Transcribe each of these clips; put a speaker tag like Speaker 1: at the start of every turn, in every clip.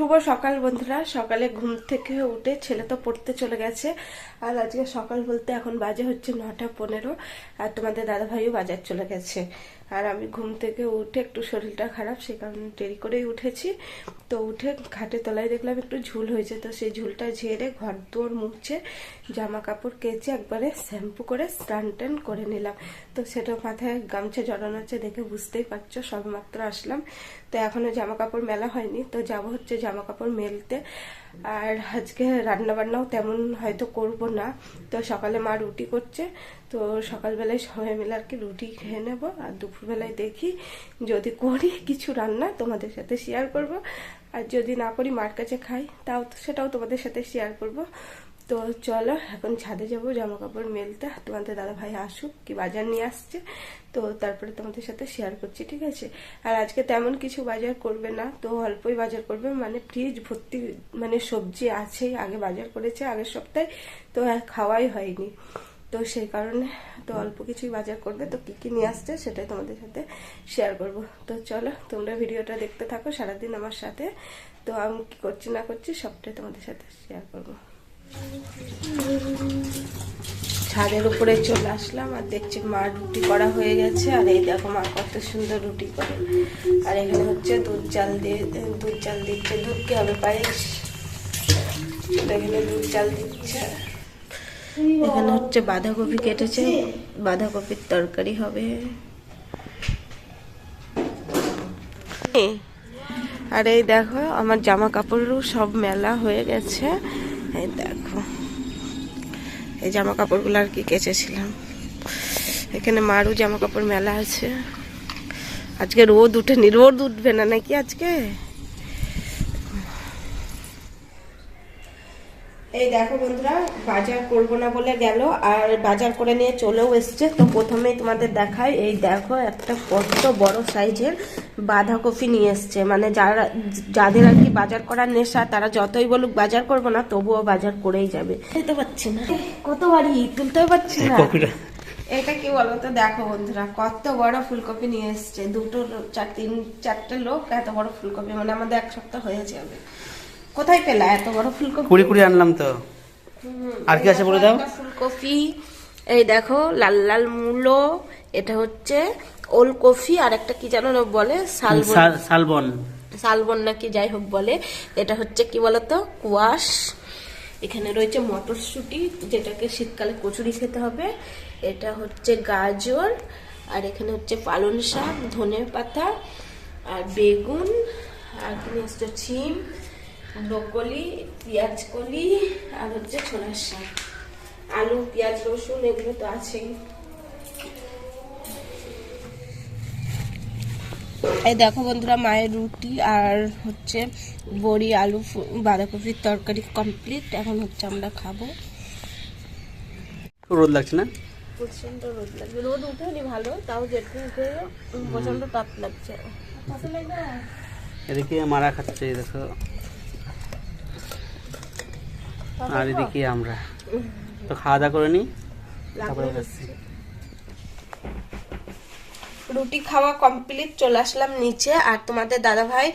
Speaker 1: শুভ সকাল বন্ধুরা। সকালে ঘুম থেকে উঠে ছেলে তো পড়তে চলে গেছে। আর আজকে সকাল বলতে এখন বাজে হচ্ছে নটা পনেরো। আর তোমাদের দাদাভাইও বাজার চলে গেছে। আর আমি ঘুম থেকে উঠে একটু শরীরটা খারাপ, সে কারণে দেরি করেই উঠেছি। তো উঠে ঘাটের তলায় দেখলাম একটু ঝুল হয়েছে, তো সেই ঝুলটা ঝেড়ে ঘর দুয়ার মুছে জামা কাপড় কেচে একবারে শ্যাম্পু করে স্নান টান করে নিলাম। তো সেটা মাথায় গামছা জড়ানো হচ্ছে দেখে বুঝতেই পারছ, সবেমাত্র আসলাম। তো এখনও জামা কাপড় মেলা হয়নি, তো যাব হচ্ছে জামা কাপড় মেলতে। আর আজকে রান্না বান্নাও তেমন হয়তো করব না। তো সকালে মা রুটি করছে, তো সকালবেলায় সবাই মিলে আর কি রুটি খেয়ে নেব আর দুপুরবেলায় দেখি যদি করি কিছু রান্না তোমাদের সাথে শেয়ার করব। আর যদি না করি মার কাছে খাই, তাও সেটাও তোমাদের সাথে শেয়ার করব। তো চলো, এখন ছাদে যাব জামা কাপড় মেলতে। তোমাদের দাদা ভাই আসুক, কি বাজার নিয়ে আসছে, তো তারপরে তোমাদের সাথে শেয়ার করছি, ঠিক আছে? আর আজকে তেমন কিছু বাজার করবে না, তো অল্পই বাজার করবে মানে ফ্রিজ ভর্তি মানে সবজি আছেই আগে বাজার করেছে আগের সপ্তাহে, তো খাওয়াই হয়নি। তো সেই কারণে তো অল্প কিছুই বাজার করবে, তো কি কি নিয়ে আসছে সেটাই তোমাদের সাথে শেয়ার করব। তো চলো, তোমরা ভিডিওটা দেখতে থাকো, সারাদিন আমার সাথে। তো আমি কি করছি না করছি সবটাই তোমাদের সাথে শেয়ার করব। ছাদের উপরে চলে আসলাম আর দেখছি মা রুটি করা হয়ে গেছে। আর এই দেখো মা কত সুন্দর রুটি করে। আর এখানে হচ্ছে দুধ চাল দিয়ে, দুধ চাল দিচ্ছে। দুধ কি হবে পায়েস? এখানে দুধ চাল দিচ্ছে। এখানে হচ্ছে বাঁধাকপি কেটেছে। বাঁধাকপির তরকারি হবে। আর এই দেখো, আমার জামা কাপড়ও সব মেলা হয়ে গেছে। এই দেখো। এই জামা কাপড়গুলো আর কি কেচেছিলাম। এখানে মারু জামা কাপড় মেলা আছে। আজকে রোদ উঠেনি। রোদ উঠবে না নাকি আজকে? এই দেখো বন্ধুরা বাজার করব না বলে গেল আর বাজার করে নিয়ে চলেও এসছে। তো প্রথমেই তোমাদের দেখায় এই দেখো একটা কত বড় সাইজের বাঁধাকপি নিয়ে এসছে। মানে যারা যাদের আর কি বাজার করার নেশা তারা যতই বলুক বাজার করব না তবুও বাজার করেই যাবে। তুলতে পারছি না। কত বাড়ি তুলতেও পারছি না? এটা কি বলতো দেখো বন্ধুরা কত বড় ফুলকপি নিয়ে এসছে। দুটো লোক, চার তিন চারটে লোক এত বড় ফুলকপি মানে আমাদের এক সপ্তাহ হয়ে যাবে। কোথায় পেলা? এত বড় ফুলকপি?
Speaker 2: কুড়ি কুড়ি আনলাম তো। আর কি আছে বলে দাও?
Speaker 1: ফুলকপি এই দেখো লাল লাল মূলো এটা হচ্ছে ওলকপি আর একটা কি জানো না বলে? শালবন।
Speaker 2: শাল- শালবন।
Speaker 1: শালবন নাকি যাই হোক বলে। এটা হচ্ছে কি বলতো? কুয়াশ। এখানে রয়েছে মটরশুঁটি যেটাকে শীতকালে কচুরি খেতে হবে। এটা হচ্ছে গাজর আর এখানে হচ্ছে পালং শাক ধনে পাতা আর বেগুন আর এখানে হচ্ছে ছিম ব্রকলি পেঁয়াজ কলি আর হচ্ছে ছোলার শাক। আলু পেঁয়াজ রসুন এগুলো তো আছেই। এই দেখো বন্ধুরা মায়ের রুটি আর হচ্ছে বড়ি আলু ফু- বাঁধাকপির তরকারি কমপ্লিট এখন হচ্ছে আমরা খাব।
Speaker 2: রোদ লাগছে না?
Speaker 1: প্রচণ্ড রোদ লাগছে। রোদ উঠেনি ভালো তাও যেতে উঠে প্রচণ্ড তাপ লাগছে।
Speaker 2: এদিকে মারা খাচ্ছে এই দেখো। আর এদিকে আমরা। তো খাওয়া দাওয়া করে তারপরে
Speaker 1: রুটি খাওয়া কমপ্লিট চলে আসলাম নিচে। আর তোমাদের দাদা ভাই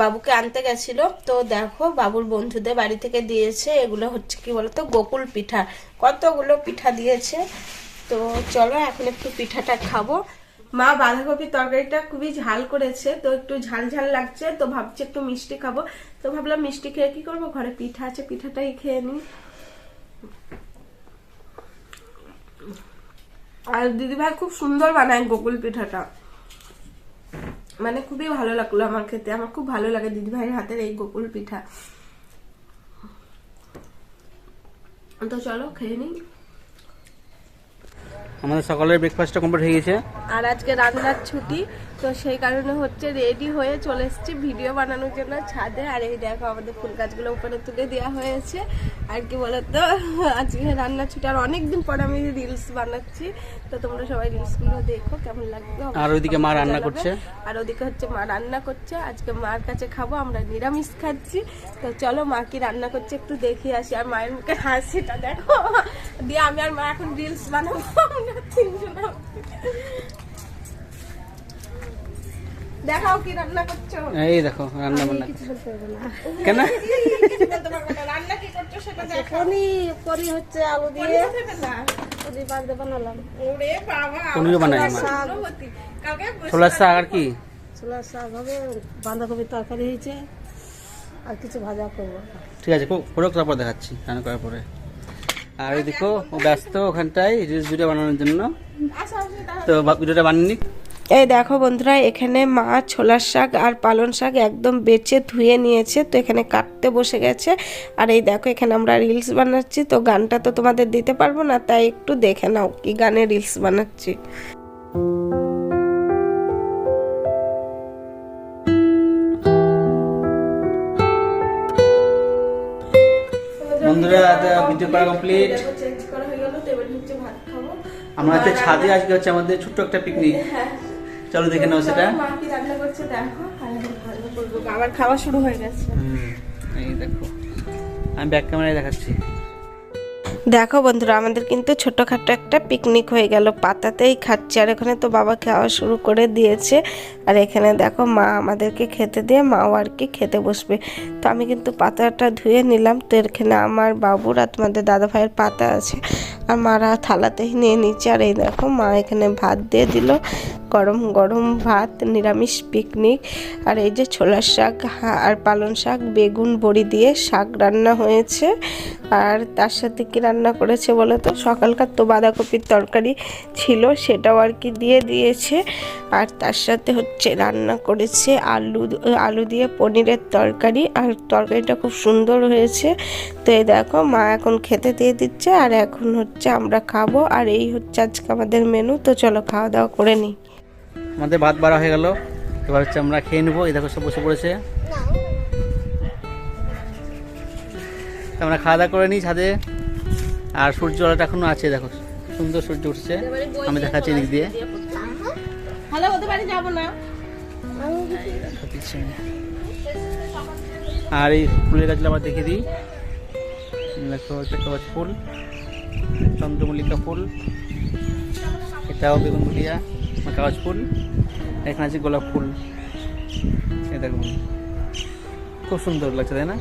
Speaker 1: বাবুকে আনতে গেছিল। তো দেখো বাবুর বন্ধুদের বাড়ি থেকে দিয়েছে। এগুলো হচ্ছে কি বলতো গোকুল পিঠা। কতগুলো পিঠা দিয়েছে। তো চলো এখন একটু পিঠাটা খাব। মা বাঁধাকপির তরকারিটা খুবই ঝাল করেছে, তো একটু ঝাল ঝাল লাগছে, তো ভাবছি একটু মিষ্টি খাব। তো ভাবলাম মিষ্টি খেয়ে কি করব? ঘরে পিঠা আছে, পিঠাটাই খেয়ে নিই। আর দিদিভাই খুব সুন্দর বানায় গোকুল পিঠাটা। মানে খুবই ভালো লাগল আমার খেতে, আমার খুব ভালো লাগে দিদিভাইয়ের হাতের এই গোকুল পিঠা। তো চলো, খেয়ে নিই।
Speaker 2: আমাদের সকালের ব্রেকফাস্টটা কমপ্লিট হয়ে গেছে।
Speaker 1: আর আজকে রান্নার ছুটি তো সেই কারণে হচ্ছে রেডি হয়ে চলে এসেছি ভিডিও বানানোর জন্য ছাদে। আর এই দেখো আমাদের ফুল গাছগুলো উপরে তুলে দেওয়া হয়েছে। আর কি বলতো আজকে রান্না ছুটি আর অনেকদিন পর আমি রিলস বানাচ্ছি। তো তোমরা সবাই রিলসগুলো দেখো কেমন লাগবে
Speaker 2: আর ওইদিকে মা রান্না করছে।
Speaker 1: আর ওদিকে হচ্ছে মা রান্না করছে। আজকে মার কাছে খাব আমরা নিরামিষ খাচ্ছি। তো চলো মা কি রান্না করছে একটু দেখি আসি। আর মায়ের মুখে হাসিটা দেখো। দিয়ে আমি আর মা এখন রিলস বানাবো আমরা তিনজন। দেখাও কি রান্না করছ?
Speaker 2: এই দেখো রান্না বান্না। কেন?
Speaker 1: কিছু বলতে পারব না। রান্না কি করছ সেটা দেখাও।
Speaker 3: পনির পনির হচ্ছে আলু দিয়ে। বানালাম।
Speaker 1: ওরে বাবা
Speaker 2: পনিরও বানাই আমার।
Speaker 1: কালকে
Speaker 2: ছোলার শাক আর কি?
Speaker 3: ছোলার শাক হবে বাঁধাকপির তরকারি হয়েছে আর কিছু ভাজা করব।
Speaker 2: ঠিক আছে করে তারপর দেখাচ্ছি রান্না করার পরে। আর এই দেখো ব্যস্ত ওখানটায় রিলস ভিডিও বানানোর জন্য। তো ভিডিওটা বানিয়ে
Speaker 1: এই দেখো বন্ধুরা এখানে মা ছোলার শাক আর পালন শাক একদম বেছে ধুয়ে নিয়েছে তো এখানে কাটতে বসে গেছে। আর এই দেখো এখানে আমরা রিলস বানাচ্ছি তো গানটা তো তোমাদের দিতে পারব না তাই একটু দেখে নাও কি গানে রিলস বানাচ্ছি।
Speaker 2: বন্ধুরা ভিডিও করা কমপ্লিট
Speaker 1: হয়ে
Speaker 2: আমরা হচ্ছে ছাদে আজকে হচ্ছে আমাদের ছোট্ট একটা পিকনিক চলো দেখে নাও সেটা।
Speaker 1: মা কি রান্না করছে দেখো আর এখন ভালো করব। আবার খাওয়া শুরু হয়ে গেছে।
Speaker 2: হুম, এই দেখো। আমি ব্যাক ক্যামেরায় দেখাচ্ছি।
Speaker 1: দেখো বন্ধুরা, আমাদের কিন্তু ছোটখাটো একটা পিকনিক হয়ে গেল। পাতাতেই খাচ্ছে। আর এখানে তো বাবা খাওয়া শুরু করে দিয়েছে। আর এখানে দেখো মা আমাদেরকে খেতে দিয়ে মাও আর কি খেতে বসবে। তো আমি কিন্তু পাতাটা ধুয়ে নিলাম। তো এখানে আমার বাবুর আর তোমাদের দাদা ভাইয়ের পাতা আছে। আর মারা থালাতেই নিয়ে নিচ্ছে। আর এই দেখো মা এখানে ভাত দিয়ে দিল। গরম গরম ভাত, নিরামিষ পিকনিক আর এই যে ছোলার শাক আর পালং শাক, বেগুন বড়ি দিয়ে শাক রান্না হয়েছে। আর তার সাথে কি রান্না করেছে বলে তো? সকালকার তো বাঁধাকপির তরকারি ছিল সেটাও আর কি দিয়ে দিয়েছে। আর তার সাথে হচ্ছে রান্না করেছে আলু আলু দিয়ে পনিরের তরকারি। আর তরকারিটা খুব সুন্দর হয়েছে। তো এই দেখো মা এখন খেতে দিয়ে দিচ্ছে। আর এখন হচ্ছে আমরা খাব। আর এই হচ্ছে আজকে আমাদের মেনু। তো চলো খাওয়া দাওয়া করে নিই
Speaker 2: আমাদের ভাত বাড়া হয়ে গেল। এবার হচ্ছে আমরা খেয়ে নেব। এই দেখো সব বসে পড়েছে। তো আমরা খাওয়া দাওয়া করে নিই ছাদে। আর সূর্য আলোটা এখনও আছে দেখো সুন্দর সূর্য উঠছে। আমি দেখাচ্ছি এদিক দিয়ে।
Speaker 1: হ্যালো ওদের বাড়ি যাব না।
Speaker 2: আর এই ফুলের গাছগুলো আবার দেখে দিই। দেখো একটা ফুল চন্দ্রমল্লিকা ফুল এটাও বেগুনগুলিয়া কাগজ ফুল এখানে আছে গোলাপ ফুল। এটা দেখো খুব সুন্দর লাগছে তাই না?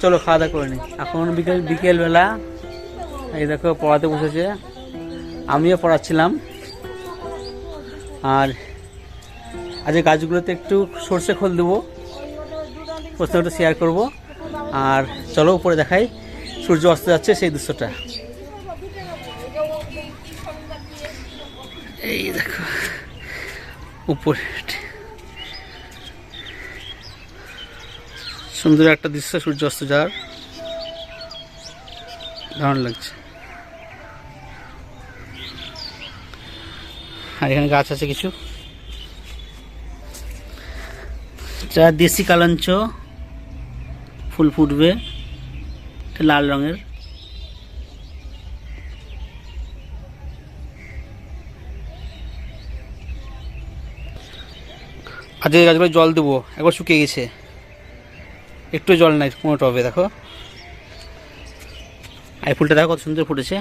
Speaker 2: চলো, খাওয়া দাওয়া করে নিই এখন বিকেল, বিকেলবেলা, এই দেখো, পড়াতে বসেছে। আমিও পড়াচ্ছিলাম। আর আজকে গাছগুলোতে একটু সর্ষে খোল দেবো। প্রশ্ন একটু শেয়ার করব। আর চলো, উপরে দেখাই। সূর্য অস্ত যাচ্ছে সেই দৃশ্যটা। এই দেখো, উপরে। সুন্দর একটা দৃশ্য সূর্য অস্ত যাওয়ার দারুণ লাগছে। আর এখানে গাছ আছে কিছু। যা দেশি কালাঞ্চ, ফুল ফুটবে লাল রঙের। আজকে গাছগুলো জল দেবো, একবার শুকিয়ে গেছে। একটু জল নাই, কোনো টবে, দেখো। আর ফুলটা দেখো কত সুন্দর ফুটেছে।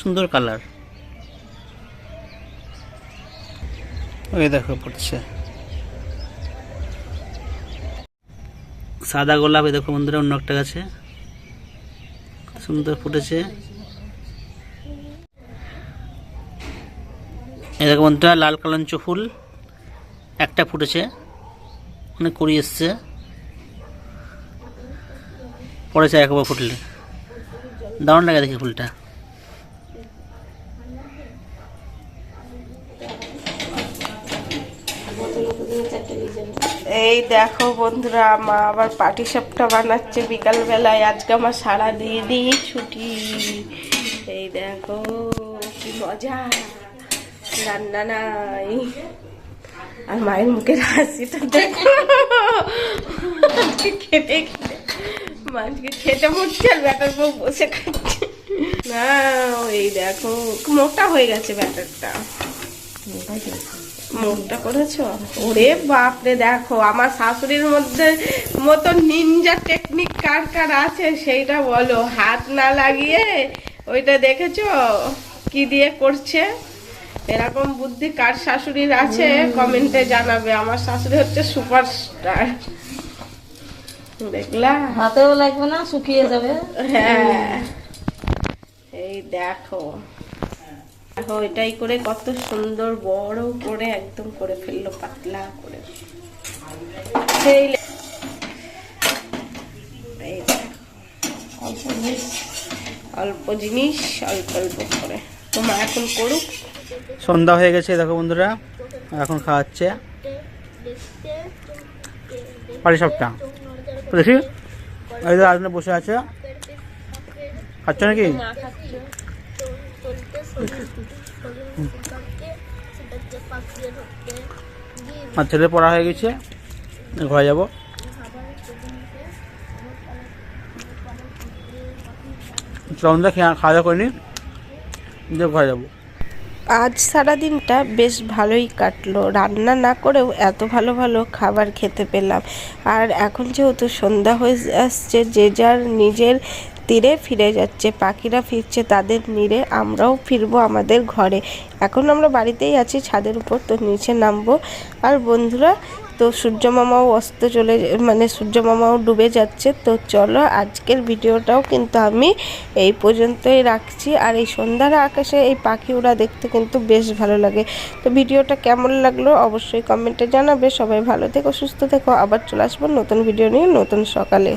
Speaker 2: সুন্দর কালার। ওই দেখো ফুটছে। সাদা গোলাপ, এই দেখো বন্ধুরা, অন্য একটা গাছে। সুন্দর ফুটেছে। এই দেখো বন্ধুরা, লাল কালাঞ্চ ফুল। একটা ফুটেছে। অনেক কুড়ি এসছে। পড়েছে একবার ফুটলে। দারুণ লাগে দেখি ফুলটা।
Speaker 1: এই দেখো বন্ধুরা, মা আবার পাটি সাপটা বানাচ্ছে বিকাল বেলায় আজকে আমার সারা দিনই ছুটি। এই দেখো, কি মজা। রান্না নাই। আর মায়ের মুখের হাসিটা দেখো। খেতে খেতে মা আজকে খেতে মরছে আর ব্যাটার বউ বসে খাচ্ছে। না এই দেখো মোটা হয়ে গেছে ব্যাটারটা। মুখটা করেছ? ওরে বাপরে দেখো আমার শাশুড়ির মধ্যে মতো নিনজা টেকনিক কার কার আছে সেইটা বলো। হাত না লাগিয়ে ওইটা দেখেছ? কি দিয়ে করছে? এরকম বুদ্ধি কার শাশুড়ির আছে? কমেন্টে জানাবে। আমার শাশুড়ি হচ্ছে সুপারস্টার। দেখলা?
Speaker 3: হাতেও লাগবে না শুকিয়ে যাবে।
Speaker 1: হ্যাঁ। এই দেখো। দেখো এটাই করে কত সুন্দর বড় করে একদম করে ফেলল পাতলা করে। সেই অল্প জিনিস অল্প অল্প করে। তোমার এখন করুক।
Speaker 2: সন্ধ্যা হয়ে গেছে দেখো বন্ধুরা। এখন খাওয়াচ্ছে। পারি সবটা। দেখি। এই তো আজকে বসে আছে। খাচ্ছ নাকি? আর ছেলে পড়া হয়ে গেছে। ঘরে যাব। চন্দ্রা খাওয়া দাওয়া করিনি। দিয়ে ঘরে যাব।
Speaker 1: আজ সারা দিনটা বেশ ভালোই কাটলো। রান্না না করেও এত ভালো ভালো খাবার খেতে পেলাম। আর এখন যেহেতু সন্ধ্যা হয়ে আসছে, যে যার নিজের তীরে ফিরে যাচ্ছে, পাখিরা ফিরছে, তাদের নিরে আমরাও ফিরবো আমাদের ঘরে। এখন আমরা বাড়িতেই আছি ছাদের উপর, তো নিচে নামবো। আর বন্ধুরা তো সূর্য মামাও অস্ত চলে মানে সূর্য মামাও ডুবে যাচ্ছে। তো চলো আজকের ভিডিওটাও কিন্তু আমি এই পর্যন্তই রাখছি। আর এই সন্ধ্যার আকাশে এই পাখি ওরা দেখতে কিন্তু বেশ ভালো লাগে। তো ভিডিওটা কেমন লাগল অবশ্যই কমেন্টে জানাবে। সবাই ভালো থেকো, সুস্থ থেকো। আবার চলে আসব নতুন ভিডিও নিয়ে নতুন সকালে।